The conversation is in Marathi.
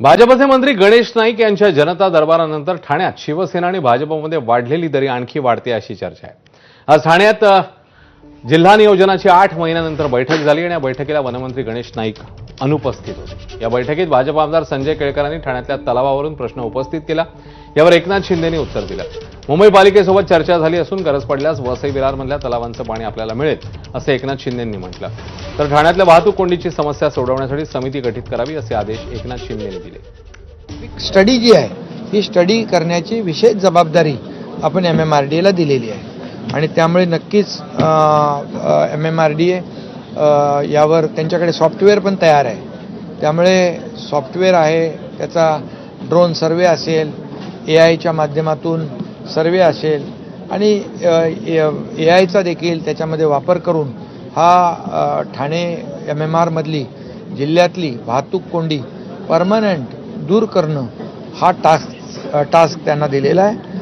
भाजपचे मंत्री गणेश नाईक यांच्या जनता दरबारानंतर ठाण्यात शिवसेना आणि भाजपमध्ये वाढलेली दरी आणखी वाढते अशी चर्चा आहे. आज ठाण्यात जिल्हा नियोजनाची आठ महिन्यानंतर बैठक झाली आणि या बैठकीला वनमंत्री गणेश नाईक अनुपस्थित होते. या बैठकीत भाजप आमदार संजय केळकरांनी ठाण्यातल्या तलावावरून प्रश्न उपस्थित केला. यावर एकनाथ शिंदेनी उत्तर दिलं. मुंबई पालिकेसोबत चर्चा झाली असून गरज पडल्यास वसई विरारमधल्या तलावांचं पाणी आपल्याला मिळेल असं एकनाथ शिंदेंनी म्हटलं. तर ठाण्यातल्या वाहतूक कोंडीची समस्या सोडवण्यासाठी समिती गठीत करावी असे आदेश एकनाथ शिंदेने दिले. स्टडी जी आहे ही स्टडी करण्याची विशेष जबाबदारी आपण एम एम आर डी एला दिलेली आहे. आणि त्यामुळे नक्कीच M M R D A यावर त्यांच्याकडे सॉफ्टवेअर पण तयार आहे. त्यामुळे सॉफ्टवेअर आहे त्याचा ड्रोन सर्वे असेल ए आयच्या माध्यमातून सर्वे असेल आणि ए आयचा देखील त्याच्यामध्ये वापर करून हा ठाणे एम एम आरमधली जिल्ह्यातली वाहतूक कोंडी परमनंट दूर करणं हा टास्क टास्क त्यांना दिलेला आहे.